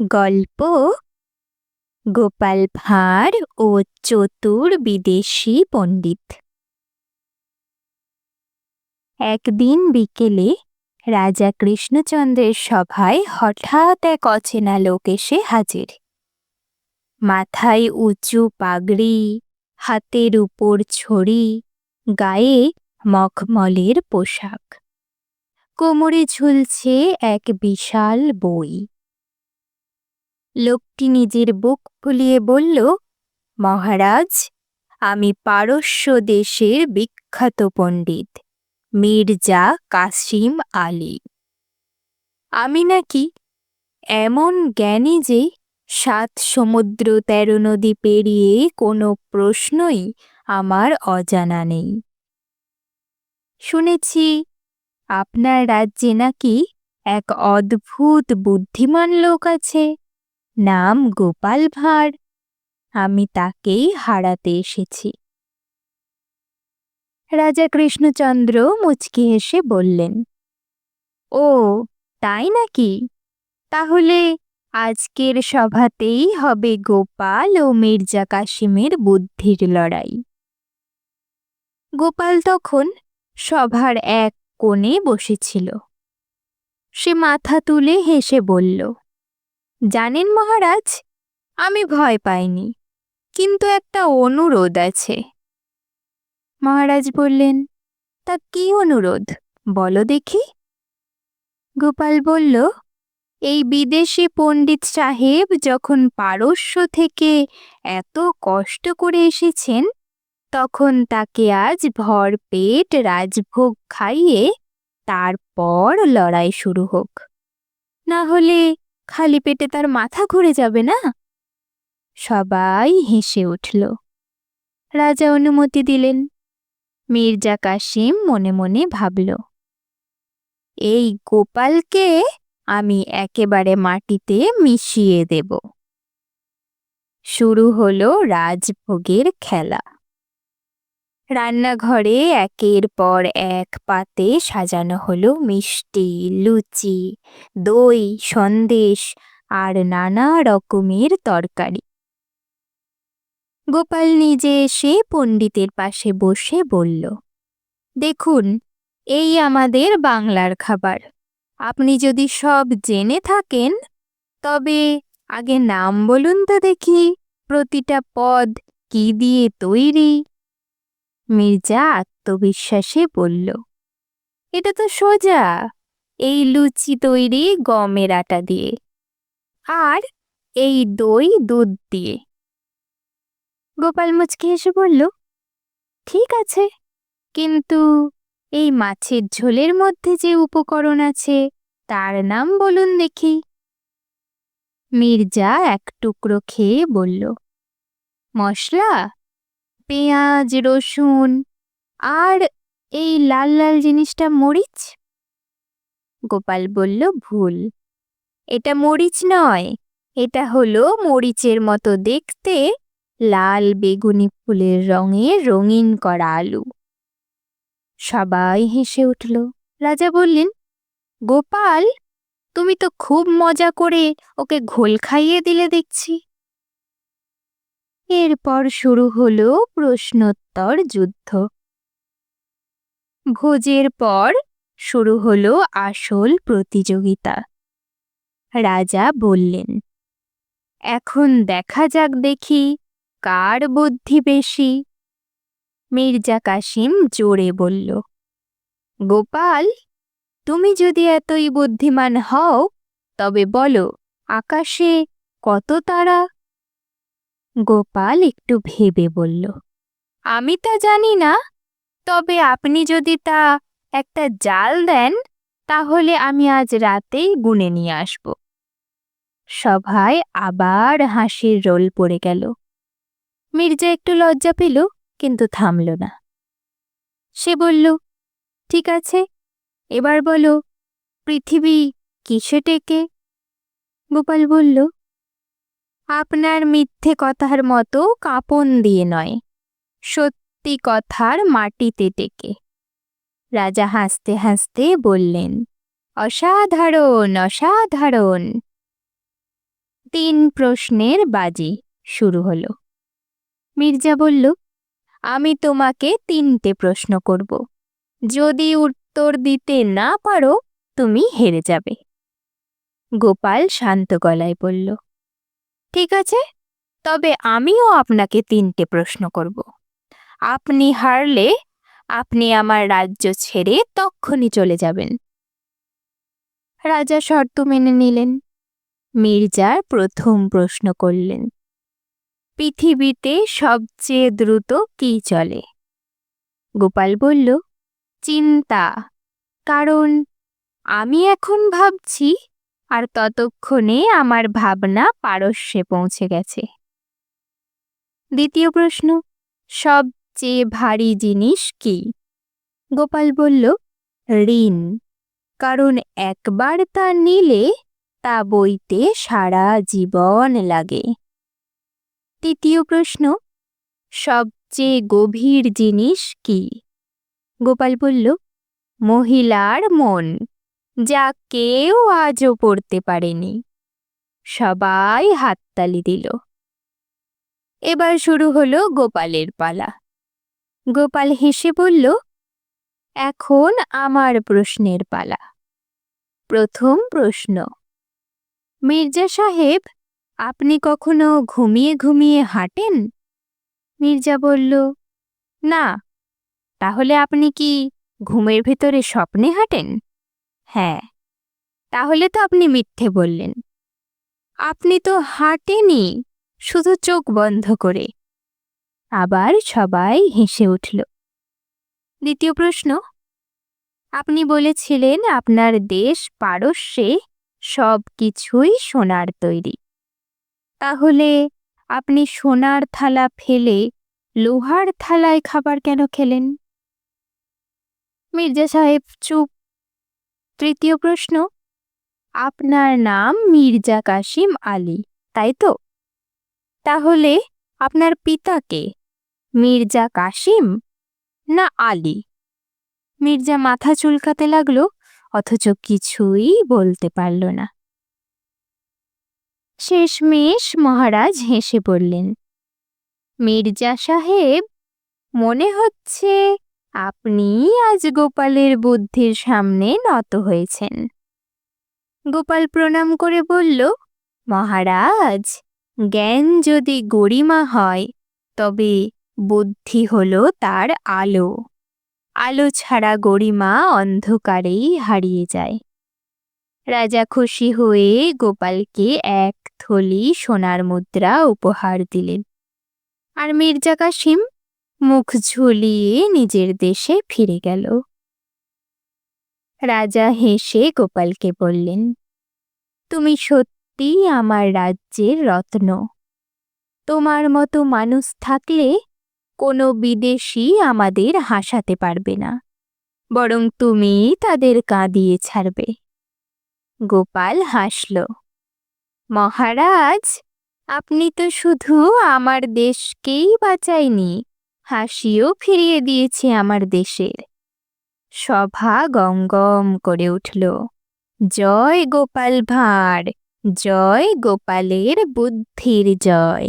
গল্প গোপাল ভাঁড় ও চতুর বিদেশি পণ্ডিত। একদিন বিকেলে রাজা কৃষ্ণচন্দ্রের সভায় হঠাৎ এক অচেনা লোক এসে হাজির। মাথায় উঁচু পাগড়ি, হাতের উপর ছড়ি, গায়ে মখমলের পোশাক। কোমরে ঝুলছে এক বিশাল বই। লোকটি নিজের বুক ফুলিয়ে বলল, মহারাজ, আমি পারস্য দেশের বিখ্যাত পণ্ডিত, মির্জা কাসিম আলী। আমি নাকি এমন জ্ঞানী যে সাত সমুদ্র তেরো নদী পেরিয়ে কোনো প্রশ্নই আমার অজানা নেই। শুনেছি আপনার রাজ্যে নাকি এক অদ্ভুত বুদ্ধিমান লোক আছে। নাম গোপাল ভাঁড়। আমি তাকেই হারাতে এসেছি। রাজা কৃষ্ণচন্দ্র মুচকি হেসে বললেন, ও, তাই নাকি? তাহলে আজকের সভাতেই হবে গোপাল ও মির্জা কাশিমের বুদ্ধির লড়াই। গোপাল তখন সভার এক কোণে বসেছিল। সে মাথা তুলে হেসে বলল জানেন মহারাজ, আমি ভয় পাইনি, কিন্তু একটা অনুরোধ আছে। মহারাজ বললেন, তা কি অনুরোধ? বলো দেখি। গোপাল বলল, এই বিদেশি পণ্ডিত সাহেব যখন পারস্য থেকে এত কষ্ট করে এসেছেন, তখন তাকে আজ ভর পেট রাজভোগ খাইয়ে তারপর লড়াই শুরু হোক। না হলে খালি পেটে তার মাথা ঘুরে যাবে না? সবাই হেসে উঠল। রাজা অনুমতি দিলেন। মির্জা কাশিম মনে মনে ভাবল, এই গোপালকে আমি একেবারে মাটিতে মিশিয়ে দেব। শুরু হলো রাজভোগের খেলা। রান্নাঘরে একের পর এক পাতে সাজানো হলো মিষ্টি, লুচি, দই, সন্দেশ আর নানা রকমের তরকারি। গোপাল নিজে এসে পণ্ডিতের পাশে বসে বলল, দেখুন, এই আমাদের বাংলার খাবার। আপনি যদি সব জেনে থাকেন, তবে আগে নাম বলুন তো দেখি, প্রতিটা পদ কি দিয়ে তৈরি? মির্জা আত্মবিশ্বাসে বলল, এটা তো সোজা। এই লুচি তৈরি গমের আটা দিয়ে আর এই দই দুধ দিয়ে। গোপাল মুচকি হেসে বলল, ঠিক আছে। কিন্তু এই মাছের ঝোলের মধ্যে যে উপকরণ আছে, তার নাম বলুন দেখি। মির্জা এক টুকরো খেয়ে বলল, মশলা? পেঁয়াজ, রসুন আর এই লাল লাল জিনিসটা মরিচ? গোপাল বলল, ভুল। এটা মরিচ নয়। এটা হলো মরিচের মতো দেখতে লাল বেগুনি ফুলের রঙে রঙিন করা আলু। সবাই হেসে উঠল। রাজা বললেন, গোপাল, তুমি তো খুব মজা করে ওকে ঘোল খাইয়ে দিলে দেখছি। এরপর শুরু হলো প্রশ্নোত্তর যুদ্ধ। ভোজের পর শুরু হলো আসল প্রতিযোগিতা। রাজা বললেন, এখন দেখা যাক দেখি কার বুদ্ধি বেশি। মির্জা কাসিম জোরে বলল, গোপাল, তুমি যদি এতই বুদ্ধিমান হও, তবে বলো, আকাশে কত তারা? গোপাল একটু ভেবে বলল, আমি তা জানি না। তবে আপনি যদি তা একটা জাল দেন, তাহলে আমি আজ রাতেই গুনে নিয়ে আসব। সভায় আবার হাসির রোল পড়ে গেল। মির্জা একটু লজ্জা পেল, কিন্তু থামল না। সে বলল, ঠিক আছে, এবার বলো, পৃথিবী কিসে টেকে? গোপাল বলল আপনার মিথ্যে কথার মতো কাঁপন দিয়ে নয়, সত্যি কথার মাটিতে টেকে। রাজা হাসতে হাসতে বললেন, অসাধারণ অসাধারণ। তিন প্রশ্নের বাজি শুরু হলো। মির্জা বলল, আমি তোমাকে তিনটে প্রশ্ন করব। যদি উত্তর দিতে না পারো, তুমি হেরে যাবে। গোপাল শান্ত গলায় বলল ঠিক আছে? তবে আমিও আপনাকে তিনটে প্রশ্ন করব। আপনি হারলে আপনি আমার রাজ্য ছেড়ে তক্ষণি চলে যাবেন। রাজা শর্ত মেনে নিলেন। মির্জার প্রথম প্রশ্ন করলেন, পৃথিবীতে সবচেয়ে দ্রুত কি চলে? গোপাল বলল, চিন্তা। কারণ আমি এখন ভাবছি আর ততক্ষণে আমার ভাবনা পারস্যে পৌঁছে গেছে। দ্বিতীয় প্রশ্ন, সবচেয়ে ভারী জিনিস কি? গোপাল বলল, ঋণ, কারণ একবার তা নিলে তা বইতে সারা জীবন লাগে। তৃতীয় প্রশ্ন, সবচেয়ে গভীর জিনিস কি? গোপাল বলল, মহিলার মন। যা কেউ আজও পড়তে পারেনি। সবাই হাততালি দিল। এবার শুরু হলো গোপালের পালা। গোপাল হেসে বলল, এখন আমার প্রশ্নের পালা। প্রথম প্রশ্ন, মির্জা সাহেব, আপনি কখনো ঘুমিয়ে ঘুমিয়ে হাঁটেন? মির্জা বলল, না। তাহলে আপনি কি ঘুমের ভেতরে স্বপ্নে হাঁটেন? হ্যাঁ তাহলে তো আপনি মিথ্যে বললেন। আপনি তো হাঁটেনি শুধু চোখ বন্ধ করে। আবার সবাই হেসে উঠল। দ্বিতীয় প্রশ্ন, আপনি বলেছিলেন আপনার দেশ, পারস্যে সব কিছুই সোনার তৈরি। তাহলে আপনি সোনার থালা ফেলে লোহার থালায় খাবার কেন খেলেন? মির্জা সাহেব চুপ তৃতীয় প্রশ্ন, আপনার নাম মির্জা কাশিম আলী, তাই তো? তাহলে আপনার পিতাকে মির্জা কাশিম না আলী? মির্জা মাথা চুলকাতে লাগল, অথচ কিছুই বলতে পারল না। শেষমেশ মহারাজ হেসে পড়লেন মির্জা সাহেব, মনে হচ্ছে আপনি আজ গোপালের বুদ্ধির সামনে নত হয়েছেন। গোপাল প্রণাম করে বলল, মহারাজ, জ্ঞান যদি গরিমা হয়, তবে বুদ্ধি হল তার আলো। আলো ছাড়া গরিমা অন্ধকারেই হারিয়ে যায়। রাজা খুশি হয়ে গোপালকে এক থলি সোনার মুদ্রা উপহার দিলেন। আর মির্জা কাসিম মুখ ঝুলিয়ে নিজের দেশে ফিরে গেল। রাজা হেসে গোপালকে বললেন, তুমি সত্যি আমার রাজ্যের রত্ন। তোমার মতো মানুষ থাকলে কোনো বিদেশি আমাদের হাসাতে পারবে না, বরং তুমি তাদের কাঁদিয়ে ছাড়বে। গোপাল হাসল, মহারাজ, আপনি তো শুধু আমার দেশকেই বাঁচাইনি হাসিও ফিরিয়ে দিয়েছে আমার দেশের। সভা গঙ্গম করে উঠল। জয় গোপাল ভাঁড়, জয় গোপালের বুদ্ধির জয়।